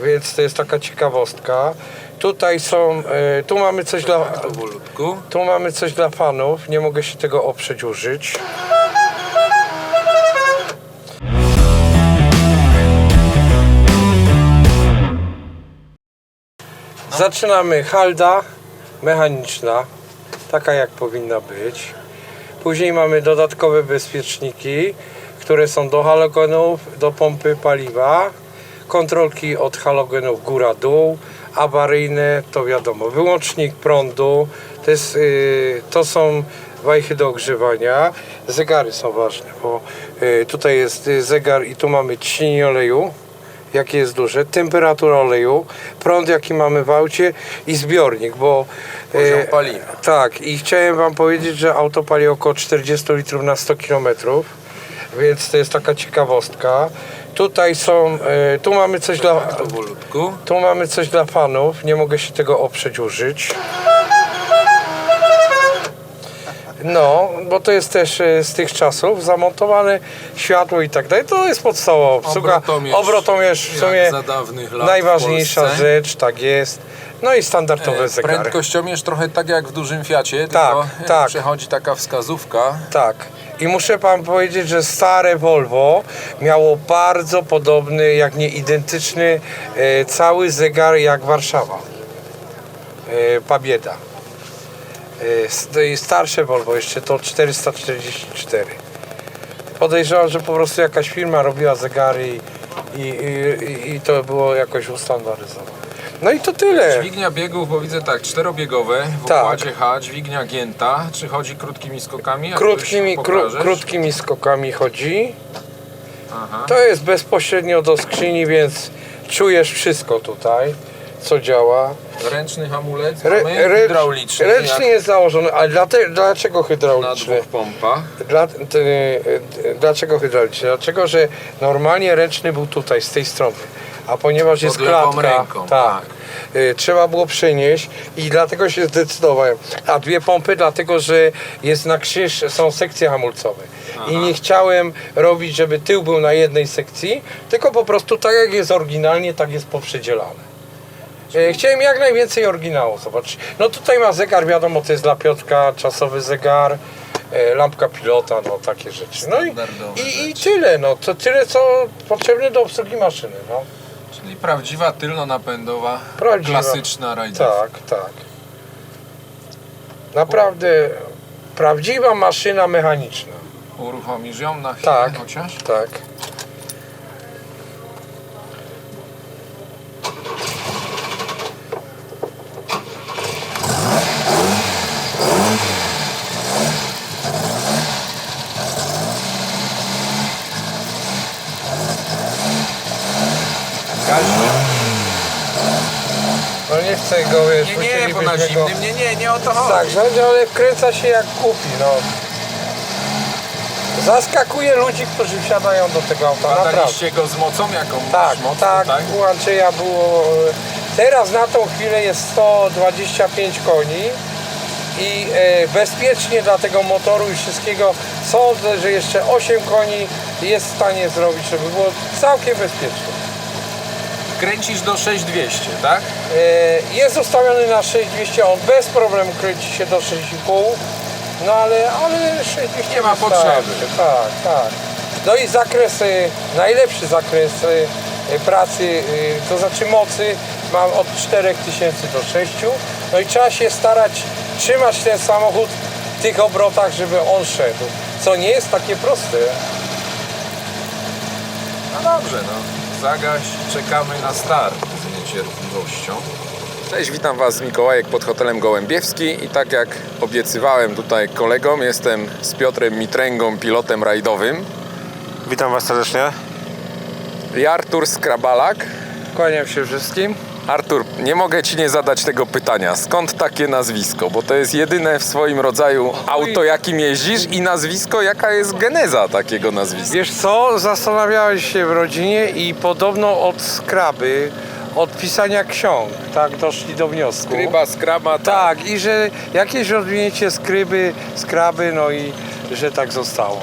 więc to jest taka ciekawostka. Tutaj są, e, tu mamy coś dla, Powolutku. tu mamy coś dla fanów, nie mogę się tego oprzeć użyć. Zaczynamy halda mechaniczna, taka jak powinna być. Później mamy dodatkowe bezpieczniki, które są do halogenów, do pompy paliwa, kontrolki od halogenów góra-dół, awaryjne, to wiadomo, wyłącznik prądu, to, jest, yy, to są wajchy do ogrzewania, zegary są ważne, bo yy, tutaj jest yy, zegar i tu mamy ciśnienie oleju, jakie jest duże, temperatura oleju, prąd jaki mamy w aucie i zbiornik, bo Poziom e, paliwa. tak i chciałem wam powiedzieć, że auto pali około 40 litrów na 100 km, więc to jest taka ciekawostka. Tutaj są, e, tu mamy coś dla, Powolutku. tu mamy coś dla fanów, nie mogę się tego oprzeć użyć. No, bo to jest też e, z tych czasów zamontowane światło i tak dalej. To jest podstawowa obsługa. Obrotomierz, Obrotomierz w jak sumie za dawnych lat w najważniejsza Polsce. rzecz, tak jest. No i standardowe E, zegary. Prędkościomierz trochę tak jak w dużym Fiacie, Tak, tylko e, tak. przechodzi taka wskazówka. Tak. I muszę Wam powiedzieć, że stare Volvo miało bardzo podobny, jak nie identyczny, e, cały zegar jak Warszawa. Pabieda. Starsze Volvo, jeszcze to 444. Podejrzewam, że po prostu jakaś firma robiła zegary i, i, i, i to było jakoś ustandaryzowane. No i to tyle. Dźwignia biegów, bo widzę tak, czterobiegowe w Tak. układzie H, dźwignia gięta. Czy chodzi krótkimi skokami? Krótkimi, kró, krótkimi skokami chodzi. Aha. To jest bezpośrednio do skrzyni, więc czujesz wszystko tutaj, co działa. Ręczny hamulec, Re, re, hydrauliczny, ręczny jak jest założony, ale dlate, dlaczego na hydrauliczny? dwóch pompach. Dla, dlaczego hydrauliczny? Dlaczego, że normalnie ręczny był tutaj, z tej strony, a ponieważ jest Pod lewą klatka, ręką, tak, y, trzeba było przenieść i dlatego się zdecydowałem. A dwie pompy, dlatego, że jest na krzyż, są sekcje hamulcowe. I nie chciałem robić, żeby tył był na jednej sekcji, tylko po prostu tak jak jest oryginalnie, tak jest poprzedzielane. E, Chciałem jak najwięcej oryginału zobaczyć. No tutaj ma zegar, wiadomo, to jest dla Piotrka, czasowy zegar, e, lampka pilota, no takie rzeczy. No i, Standardowe i, i tyle, no to tyle co potrzebne do obsługi maszyny, no. Czyli prawdziwa tylno-napędowa, Prawdziwa. klasyczna rajdówka. Tak, tak. Naprawdę prawdziwa maszyna mechaniczna. Uruchomisz ją na chwilę Tak, chociaż? tak. Nie chcę go, wiesz, Nie, nie, bo na go- zimnym, nie, nie, nie o to chodzi. Tak, rządzi, ale wkręca się jak kupi, no. Zaskakuje ludzi, którzy wsiadają do tego auta, naprawdę. Badaliście go z mocą jaką? Tak, Mocną, tak, u Andrzeja było... e, Teraz na tą chwilę jest 125 koni i e, bezpiecznie dla tego motoru i wszystkiego sądzę, że jeszcze 8 koni jest w stanie zrobić, żeby było całkiem bezpiecznie. Kręcisz do 6200, tak? E, Jest ustawiony na 6200, on bez problemu kręci się do 6,5 no ale, ale 6200 Nie ma wystarczy. potrzeby. Tak, tak. No i zakres, e, najlepszy zakres e, pracy, e, to znaczy mocy mam od 4000 do 6. No i trzeba się starać trzymać ten samochód w tych obrotach, żeby on szedł. Co nie jest takie proste. No dobrze, no. Zagaś, czekamy na start z niecierpliwością. Cześć, witam Was Mikołajek pod hotelem Gołębiewski i tak jak obiecywałem tutaj kolegom, jestem z Piotrem Mitręgą, pilotem rajdowym Witam Was serdecznie. i Artur Skrabalak. Kłaniam się wszystkim. Artur, nie mogę Ci nie zadać tego pytania. Skąd takie nazwisko? Bo to jest jedyne w swoim rodzaju auto, jakim jeździsz i nazwisko, jaka jest geneza takiego nazwiska? Wiesz co, zastanawiałem się w rodzinie i podobno od skraby, od pisania ksiąg, tak doszli do wniosku. Skryba, skraba, tak. Tak, i że jakieś rozwinięcie skryby, skraby, no i że tak zostało.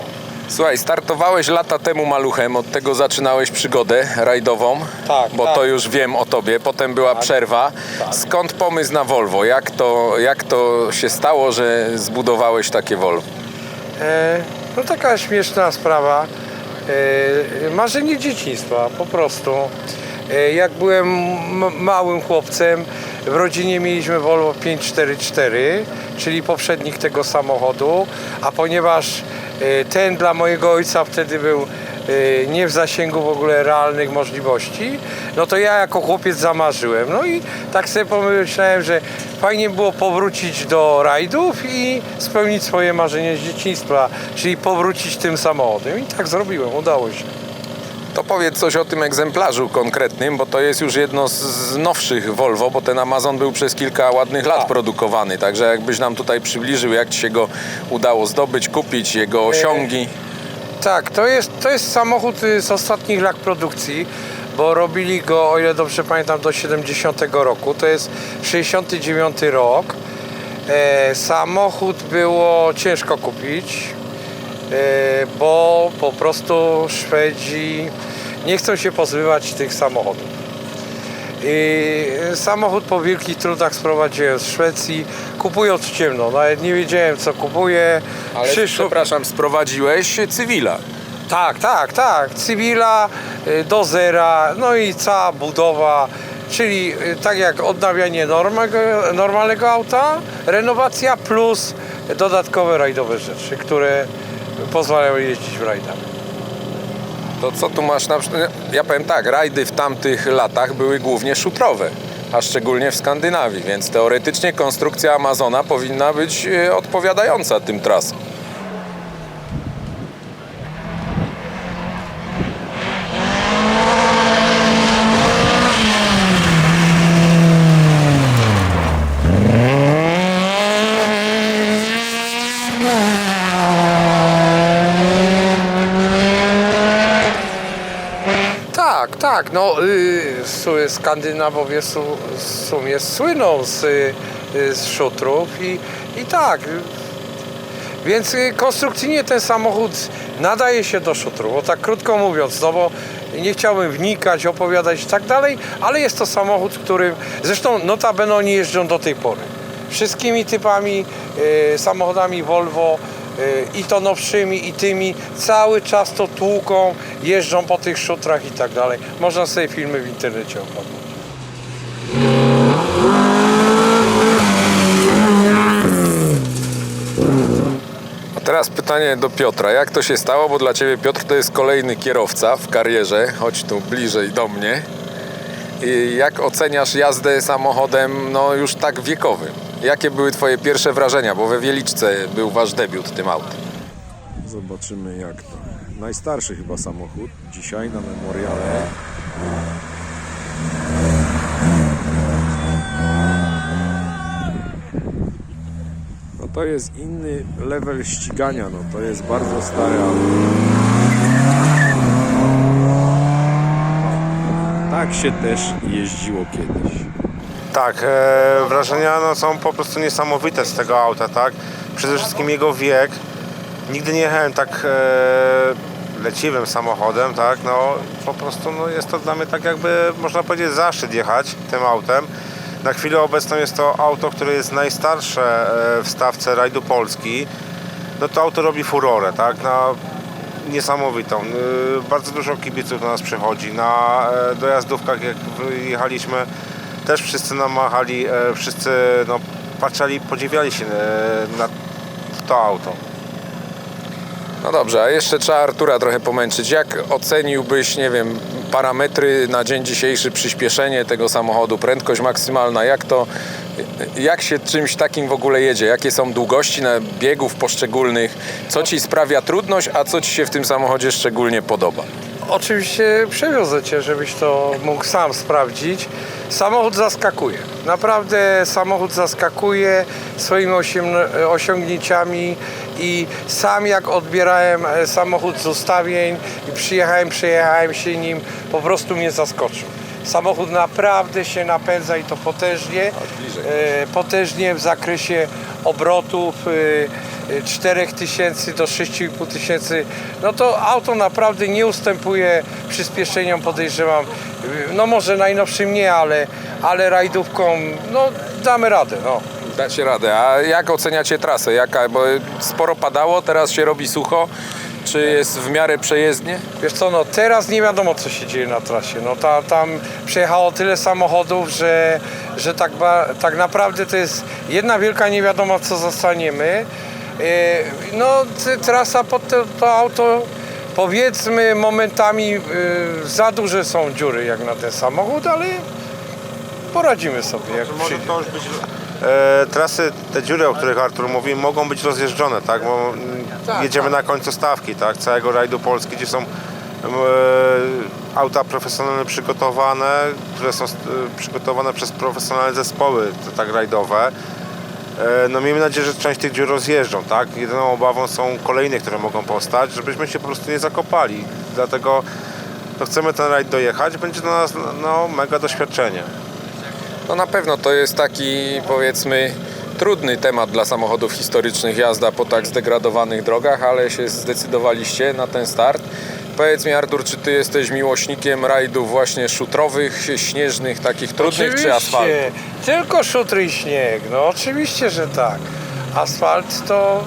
Słuchaj, startowałeś lata temu maluchem, od tego zaczynałeś przygodę rajdową, Tak, bo tak. to już wiem o tobie, potem była przerwa. Skąd pomysł na Volvo? Jak to, jak to się stało, że zbudowałeś takie Volvo? E, no taka śmieszna sprawa. E, marzenie dzieciństwa, po prostu. E, jak byłem małym chłopcem, w rodzinie mieliśmy Volvo 544, czyli poprzednik tego samochodu, a ponieważ e, ten dla mojego ojca wtedy był e, nie w zasięgu w ogóle realnych możliwości, no to ja jako chłopiec zamarzyłem. No i tak sobie pomyślałem, że fajnie było powrócić do rajdów i spełnić swoje marzenie z dzieciństwa, czyli powrócić tym samochodem. I tak zrobiłem, udało się. To powiedz coś o tym egzemplarzu konkretnym, bo to jest już jedno z- nowszych Volvo, bo ten Amazon był przez kilka ładnych lat Tak. produkowany. Także jakbyś nam tutaj przybliżył, jak ci się go udało zdobyć, kupić, jego osiągi. Tak, to jest, to jest samochód y, z ostatnich lat produkcji, bo robili go, o ile dobrze pamiętam, do 70 roku. To jest 69 rok. E, samochód było ciężko kupić, e, bo po prostu Szwedzi nie chcą się pozbywać tych samochodów. I samochód po wielkich trudach sprowadziłem z Szwecji, kupując w ciemno. Nawet nie wiedziałem co kupuję. Ale Przyszło- przepraszam, sprowadziłeś cywila. tak, tak, tak. Cywila y, do zera, no i cała budowa, czyli y, tak jak odnawianie normalnego, normalnego auta, renowacja plus dodatkowe rajdowe rzeczy, które pozwalają jeździć w rajdach. To co tu masz na przykład? Ja powiem tak, rajdy w tamtych latach były głównie szutrowe, a szczególnie w Skandynawii, więc teoretycznie konstrukcja Amazona powinna być e, odpowiadająca tym trasom. Tak, no y, Skandynawowie su, w sumie słyną z, y, z szutrów i, i tak. y, Więc y, konstrukcyjnie ten samochód nadaje się do szutrów, bo tak krótko mówiąc, no bo nie chciałbym wnikać, opowiadać i tak dalej, ale jest to samochód, którym, zresztą notabene oni jeżdżą do tej pory. Wszystkimi typami, y, samochodami Volvo, y, i to nowszymi, i tymi, cały czas to tłuką, jeżdżą po tych szutrach i tak dalej. Można sobie filmy w internecie oglądać. A teraz pytanie do Piotra. Jak to się stało? Bo dla Ciebie Piotr to jest kolejny kierowca w karierze. Chodź tu bliżej do mnie. I jak oceniasz jazdę samochodem no już tak wiekowym? Jakie były Twoje pierwsze wrażenia? Bo we Wieliczce był Wasz debiut tym autem. Zobaczymy jak to. Najstarszy chyba samochód dzisiaj na memoriale. No to jest inny level ścigania, no to jest bardzo auto. Tak się też jeździło kiedyś. Tak, e, wrażenia no, są po prostu niesamowite z tego auta, tak? Przede wszystkim jego wiek. Nigdy nie jechałem tak e, leciwym samochodem, tak? No po prostu no, jest to dla mnie tak jakby można powiedzieć zaszczyt jechać tym autem. Na chwilę obecną jest to auto, które jest najstarsze e, w stawce rajdu Polski. No to auto robi furorę, tak? Na niesamowitą. Y, Bardzo dużo kibiców do nas przychodzi. Na e, dojazdówkach jak jechaliśmy też wszyscy nam machali, e, wszyscy no, patrzeli, podziwiali się e, na to auto. No dobrze, a jeszcze trzeba Artura trochę pomęczyć. Jak oceniłbyś, nie wiem, parametry na dzień dzisiejszy, przyspieszenie tego samochodu, prędkość maksymalna, jak to, jak się czymś takim w ogóle jedzie? Jakie są długości na biegów poszczególnych? Co Ci sprawia trudność, a co Ci się w tym samochodzie szczególnie podoba? Oczywiście przewiozę Cię, żebyś to mógł sam sprawdzić. Samochód zaskakuje. Naprawdę samochód zaskakuje swoimi osiągnięciami i sam jak odbierałem e, samochód z ustawień i przyjechałem, przejechałem się nim, po prostu mnie zaskoczył. Samochód naprawdę się napędza i to potężnie, e, potężnie w zakresie obrotów. e, y, 4000 do 6500 tysięcy, no to auto naprawdę nie ustępuje przyspieszeniom, podejrzewam. No może najnowszym nie, ale, ale rajdówką, no damy radę, no. Dacie radę. A jak oceniacie trasę? Jaka? Bo sporo padało, teraz się robi sucho. Czy jest w miarę przejezdnie? Wiesz co, no teraz nie wiadomo co się dzieje na trasie. No ta, tam przejechało tyle samochodów, że, że tak, ba, tak naprawdę to jest jedna wielka niewiadoma co zostaniemy. Yy, No trasa pod to, to auto powiedzmy momentami yy, za duże są dziury jak na ten samochód, ale poradzimy sobie jak Może przyjdzie. to już być... E, trasy, te dziury, o których Artur mówi, mogą być rozjeżdżone, tak? Bo Tak, jedziemy tak. na końcu stawki, tak? Całego rajdu Polski, gdzie są e, auta profesjonalnie przygotowane, które są e, przygotowane przez profesjonalne zespoły tak rajdowe. E, No miejmy nadzieję, że część tych dziur rozjeżdżą, tak? Jedyną obawą są kolejne, które mogą powstać, żebyśmy się po prostu nie zakopali. Dlatego no, chcemy ten rajd dojechać, będzie dla nas no, mega doświadczenie. No na pewno to jest taki powiedzmy trudny temat dla samochodów historycznych jazda po tak zdegradowanych drogach, ale się zdecydowaliście na ten start. Powiedz mi Artur, czy ty jesteś miłośnikiem rajdów właśnie szutrowych, śnieżnych, takich trudnych czy asfaltu? Tylko szutry i śnieg, no oczywiście, że tak. Asfalt to,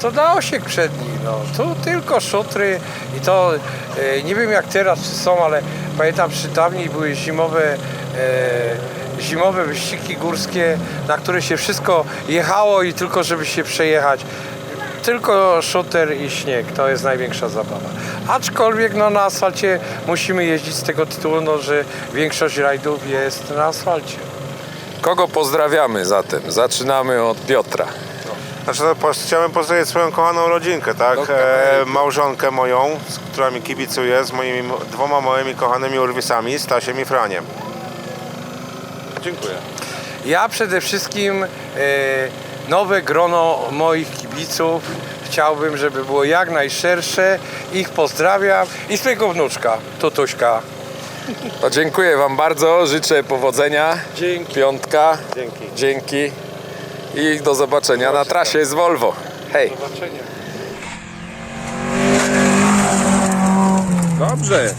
to na osiek przedni, no. Tu tylko szutry i to e, nie wiem jak teraz czy są, ale pamiętam, że dawniej były zimowe e, zimowe wyścigi górskie, na które się wszystko jechało i tylko żeby się przejechać. Tylko szuter i śnieg, to jest największa zabawa. Aczkolwiek no, na asfalcie musimy jeździć z tego tytułu, no, że większość rajdów jest na asfalcie. Kogo pozdrawiamy zatem? Zaczynamy od Piotra. Znaczy, no, po- chciałbym pozdrowić swoją kochaną rodzinkę, tak? Dobra, E, hej. małżonkę moją, z która mi kibicuje, z moimi mo- dwoma moimi kochanymi urwisami, Stasiem i Franiem. Dziękuję. Ja przede wszystkim e, nowe grono moich kibiców chciałbym, żeby było jak najszersze. Ich pozdrawiam i swojego wnuczka, Tutuśka. To dziękuję Wam bardzo, życzę powodzenia. Dzięki. Piątka. Dzięki. Dzięki. I do zobaczenia na trasie z Volvo. Hej. zobaczenia. Dobrze.